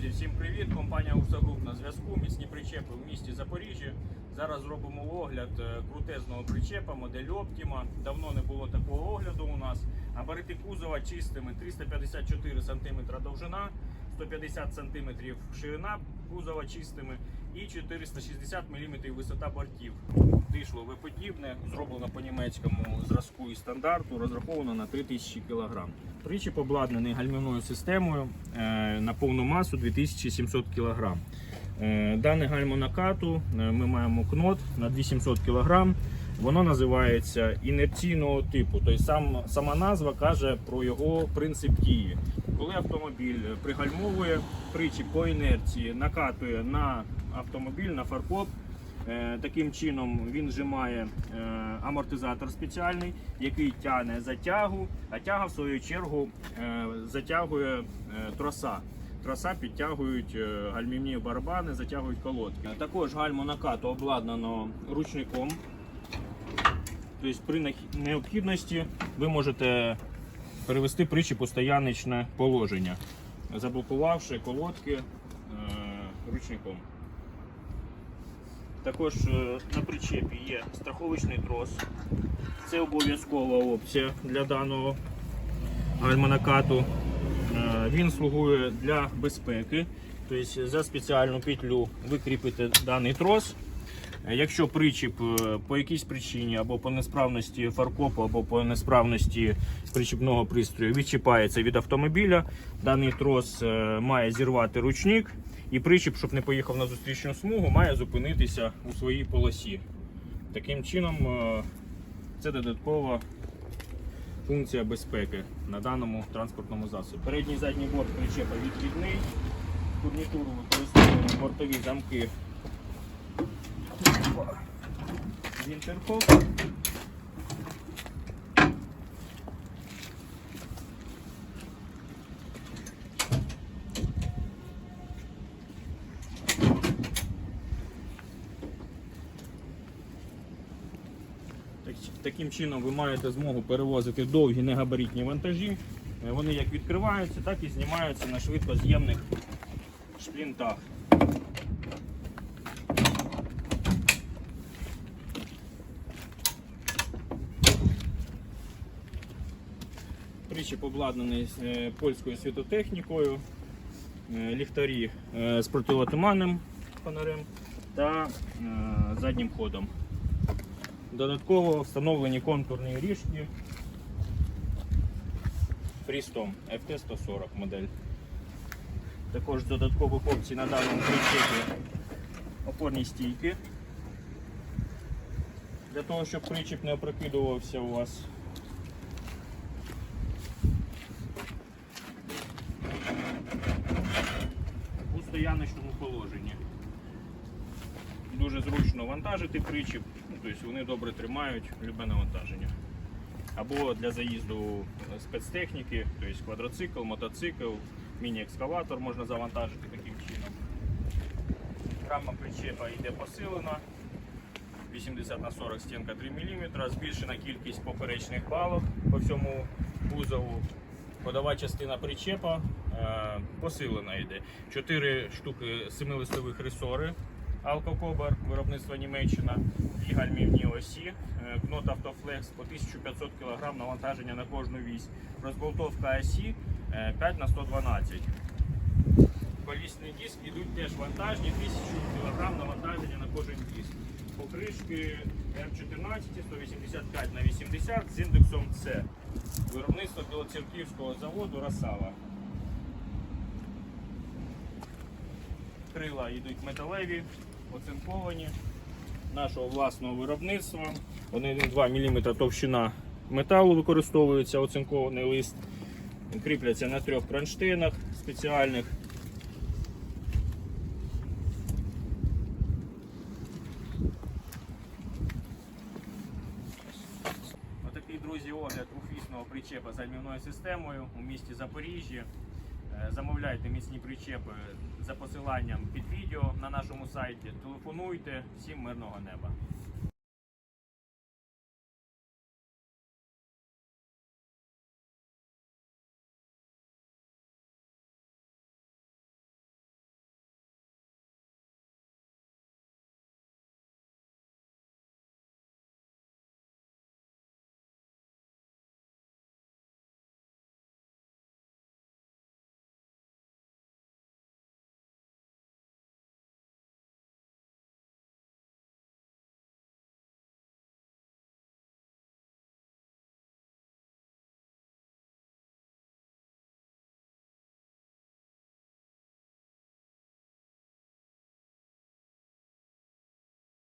Друзі, всім привіт! Компанія Груп на зв'язку. Міцні причепи в місті Запоріжжя. Зараз зробимо огляд е, крутезного причепа, модель Optima. Давно не було такого огляду у нас. Габарити кузова чистими 354 см довжина, 150 см ширина кузова чистими і 460 мм висота бортів. Дишло виподібне, зроблено по німецькому зразку і стандарту, розраховано на 3000 кг. Причіп обладнаний гальмівною системою е, на повну масу 2700 кг. Е, Дане гальмо накату е, ми маємо кнот на 2700 кг. Воно називається інерційного типу. Тобто сам, сама назва каже про його принцип дії. Коли автомобіль пригальмовує, причіп по інерції накатує на автомобіль, на фаркоп. Е, Таким чином він зжимає е, амортизатор спеціальний, який тягне затягу, а тяга в свою чергу е, затягує троса. Троса підтягують гальмівні барабани, затягують колодки. Також гальмо накату обладнано ручником. Тобто при необхідності ви можете перевести причіп у положення, заблокувавши колодки е, ручником. Також е, на причепі є страховочний трос. Це обов'язкова опція для даного гальмонакату. Е, Він слугує для безпеки. Тобто за спеціальну петлю ви кріпите даний трос. Е, Якщо причіп е, по якійсь причині або по несправності фаркопу, або по несправності причіпного пристрою відчіпається від автомобіля, даний трос е, має зірвати ручник, і причіп, щоб не поїхав на зустрічну смугу, має зупинитися у своїй полосі. Таким чином, це додаткова функція безпеки на даному транспортному засобі. Передній і задній борт причепа відвідний. Фурнітуру використовуємо бортові замки Вінтеркоп. Так- Таким чином ви маєте змогу перевозити довгі негабаритні вантажі. Е, Вони як відкриваються, так і знімаються на швидкоз'ємних шплінтах. Причіп обладнаний е, польською світотехнікою, е, ліхтарі е, з противотуманним фонарем та заднім ходом. Додатково встановлені контурні ріжки Фрістом FT140 модель. Також додаткових опцій на даному причепі опорні стійки. Для того, щоб причіп не опрокидувався у вас. Стояночному положенні. Дуже зручно вантажити причіп, тобто вони добре тримають любе навантаження. Або для заїзду спецтехніки, тобто квадроцикл, мотоцикл, міні-екскаватор можна завантажити таким чином. Рама причепа йде посилена. 80 на 40 стінка 3 мм, збільшена кількість поперечних балок по всьому кузову. Ходова частина причепа е, посилена йде. 4 штуки 7-листових ресори Алкокобар, виробництво Німеччина і гальмівні осі. Е, Кнот Автофлекс по 1500 кг навантаження на кожну вісь. Розболтовка осі е, 5 на 112 Колісний диск ідуть теж вантажні, 1000 кг навантаження на кожен диск. Покришки М14 185 на 80 з індексом С. Виробництво Білоцерківського заводу Росава. Крила йдуть металеві, оцинковані нашого власного виробництва. Вони 2 мм товщина металу використовується оцинкований лист. Кріпляться на трьох кронштейнах спеціальних. Отакий, друзі, огляд двохвісного причепа з гальмівною системою у місті Запоріжжя. Е, Замовляйте міцні причепи за посиланням під відео на нашому сайті. Телефонуйте. Всім мирного неба.